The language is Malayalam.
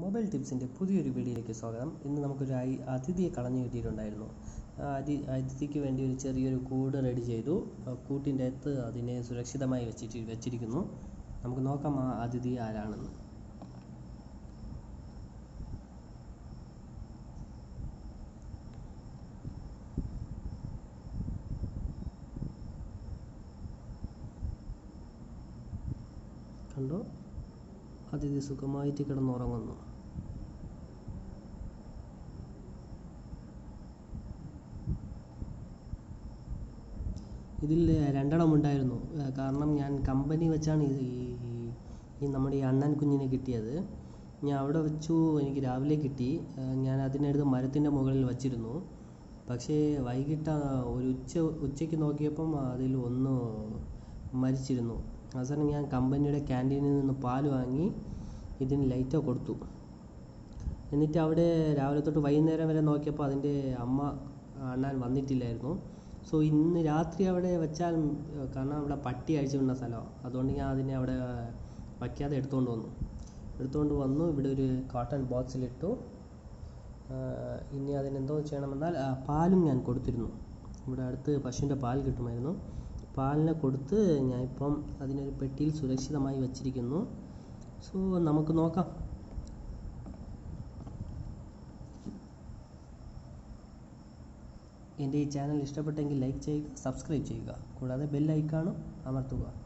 മൊബൈൽ ടിപ്സിന്റെ പുതിയൊരു വീഡിയോയിലേക്ക് സ്വാഗതം. ഇന്ന് നമുക്കൊരു അതിഥിയെ കളഞ്ഞു കിട്ടിയിട്ടുണ്ടായിരുന്നു. അതി അതിഥിക്ക് വേണ്ടി ഒരു ചെറിയൊരു കൂട് റെഡി ചെയ്തു. കൂട്ടിന്റെ അകത്ത് അതിനെ സുരക്ഷിതമായി വെച്ചിട്ട് വെച്ചിരിക്കുന്നു. നമുക്ക് നോക്കാം ആ അതിഥി ആരാണെന്ന്. കണ്ടോ? അതിഥി സുഖമായിട്ട് കിടന്നുറങ്ങുന്നു. ഇതിൽ രണ്ടെണ്ണം ഉണ്ടായിരുന്നു കാരണം ഞാൻ കമ്പനി വെച്ചാണ് ഈ ഈ- നമ്മുടെ ഈ അണ്ണൻ കുഞ്ഞിനെ കിട്ടിയത്. ഞാൻ അവിടെ വെച്ചു എനിക്ക് രാവിലെ കിട്ടി. ഞാൻ അതിനടുത്ത് മരത്തിന്റെ മുകളിൽ വച്ചിരുന്നു. പക്ഷേ വൈകിട്ട് ഒരു ഉച്ച ഉച്ചയ്ക്ക് നോക്കിയപ്പം അതിൽ ഒന്ന് മരിച്ചിരുന്നു. അവസാനം ഞാൻ കമ്പനിയുടെ ക്യാന്റീനിൽ നിന്ന് പാൽ വാങ്ങി ഇതിന് ലൈറ്റ് കൊടുത്തു. എന്നിട്ട് അവിടെ രാവിലെ തൊട്ട് വൈകുന്നേരം വരെ നോക്കിയപ്പോൾ അതിന്റെ അമ്മ അണ്ണാൻ വന്നിട്ടില്ലായിരുന്നു. സോ ഇന്ന് രാത്രി അവിടെ വെച്ചാൽ കാരണം അവിടെ പട്ടി അഴിച്ചുവിടുന്ന സ്ഥലമാണ് അതുകൊണ്ട് ഞാൻ അതിനെ അവിടെ വയ്ക്കാതെ എടുത്തുകൊണ്ട് വന്നു. എടുത്തുകൊണ്ട് വന്നു. ഇവിടെ ഒരു കോട്ടൺ ബോക്സിലിട്ടു ഇനി അതിനെന്തോ ചെയ്യണമെന്നാൽ പാലും ഞാൻ കൊടുത്തിരുന്നു. ഇവിടെ അടുത്ത് പശുവിന്റെ പാൽ കിട്ടുമായിരുന്നു. പാലിനെ കൊടുത്ത് ഞാൻ ഇപ്പം അതിനൊരു പെട്ടിയിൽ സുരക്ഷിതമായി വച്ചിരിക്കുന്നു. സോ നമുക്ക് നോക്കാം. എന്റെ ഈ ചാനൽ ഇഷ്ടപ്പെട്ടെങ്കിൽ ലൈക്ക് ചെയ്യുക സബ്സ്ക്രൈബ് ചെയ്യുക. കൂടാതെ ബെൽ അമർത്തുക.